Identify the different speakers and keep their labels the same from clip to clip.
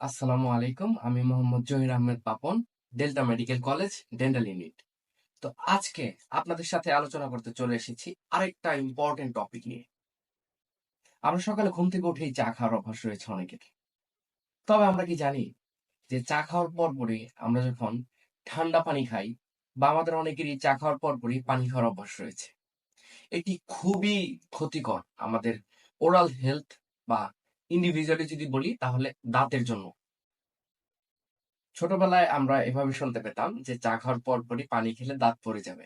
Speaker 1: আসসালামু আলাইকুম, আমি Mohammad Zahir Ahmed Papon, Delta medical college, dental unit. তো আজকে আপনাদের সাথে আলোচনা করতে চলে এসেছি আরেকটা ইম্পর্টেন্ট টপিক নিয়ে। আমরা সকালে ঘুম থেকে উঠেই চা খাওয়ার অভ্যাস রয়েছে অনেকের। তবে আমরা কি জানি যে চা খাওয়ার পরপরই আমরা যখন ঠান্ডা পানি খাই বা আমাদের অনেকেরই চা খাওয়ার পরপরই পানি খাওয়ার অভ্যাস রয়েছে। এটি খুবই ক্ষতিকর আমাদের ওরাল হেলথ বা ইন্ডিভিজুয়ালি যদি বলি, তাহলে দাঁতের জন্য। ছোটবেলায় আমরা এভাবে শুনতে পেতাম যে, চা খাওয়ার পর পরই পানি খেলে দাঁত পড়ে যাবে।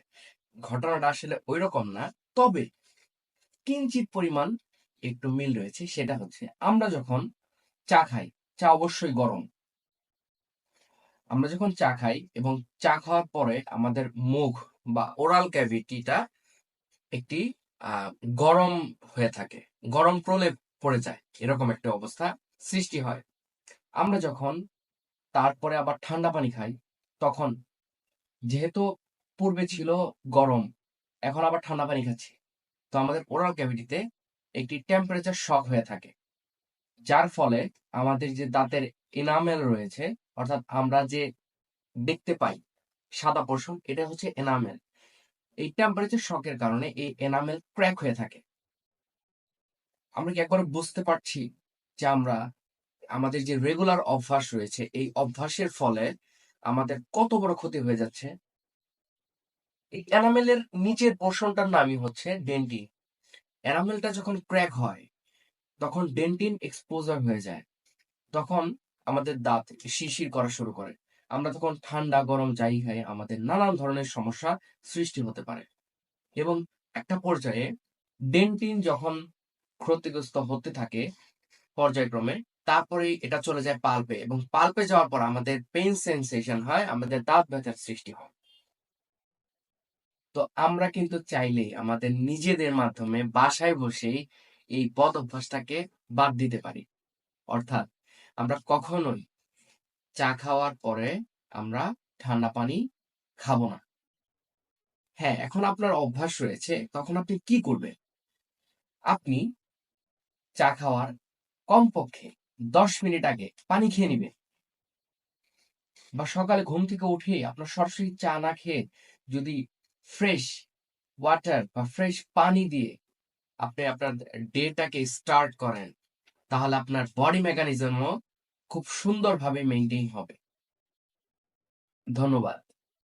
Speaker 1: ঘটনাটা আসলে ওই রকম না। তবে কিঞ্চিত পরিমাণ একটু মিল রয়েছে, সেটা হচ্ছে আমরা যখন চা খাই, চা অবশ্যই গরম। আমরা যখন চা খাই এবং চা খাওয়ার পরে আমাদের মুখ বা ওরাল ক্যাভিটিটা একটি গরম হয়ে থাকে, গরম প্রলেপ পড়ে যায়। এরকম একটা অবস্থা সৃষ্টি হয়। আমরা যখন তারপরে আবার ঠান্ডা পানি খাই, তখন যেহেতু পূর্বে ছিল গরম, এখন আবার ঠান্ডা পানি খাচ্ছি। তো আমাদের ওরাল ক্যাভিটিতে একটি টেম্পারেচার শক হয়ে থাকে। যার ফলে আমাদের যে দাঁতের এনামেল রয়েছে, অর্থাৎ আমরা যে দেখতে পাই সাদা পোর্শন এটা হচ্ছে এনামেল এই টেম্পারেচার শকের কারণে এই এনামেল ক্র্যাক হয়ে থাকে। আমরা কি একবার বুঝতে পারছি যে আমরা আমাদের যে রেগুলার অভ্যাস রয়েছে, এই অভ্যাসের ফলে আমাদের কত বড় ক্ষতি হয়ে যাচ্ছে? এই এনামেলের নিচের পোর্শনটার নামই হচ্ছে ডেন্টিন এনামেলটা যখন ক্র্যাক হয়, তখন ডেন্টিন এক্সপোজার হয়ে যায়। তখন আমাদের দাঁত শিরশির করা শুরু করে। আমরা তখন ঠান্ডা, গরম, যাই খাই, আমাদের নানান ধরনের সমস্যা সৃষ্টি হতে পারে। এবং একটা পর্যায়ে ডেন্টিন যখন ক্ষতিগ্রস্ত হতে থাকে পর্যায়ক্রমে। তারপরেই এটা চলে যায় পাল্পে এবং পাল্পে যাওয়ার পর আমাদের পেইন সেন্সেশন হয়, আমাদের দাঁত ব্যথার সৃষ্টি হয়। তো আমরা কিন্তু চাইলেই আমাদের নিজেদের মাধ্যমে বাসায় বসেই এই বদ অভ্যাসটাকে বাদ দিতে পারি। অর্থাৎ আমরা কখনোই চা খাওয়ার পরে আমরা ঠান্ডা পানি খাব না। হ্যাঁ এখন আপনার অভ্যাস রয়েছে, তখন আপনি কি করবেন? আপনি চা খাওয়ার কমপক্ষে দশ মিনিট আগে পানি খেয়ে নিবেন বা সকালে ঘুম থেকে উঠে আপনার সরাসরি চা না খেয়ে যদি ফ্রেশ ওয়াটার বা ফ্রেশ পানি দিয়ে আপনি আপনার ডেটাকে স্টার্ট করেন, তাহলে আপনার বডি মেকানিজমও খুব সুন্দরভাবে মেনটেন হবে। ধন্যবাদ।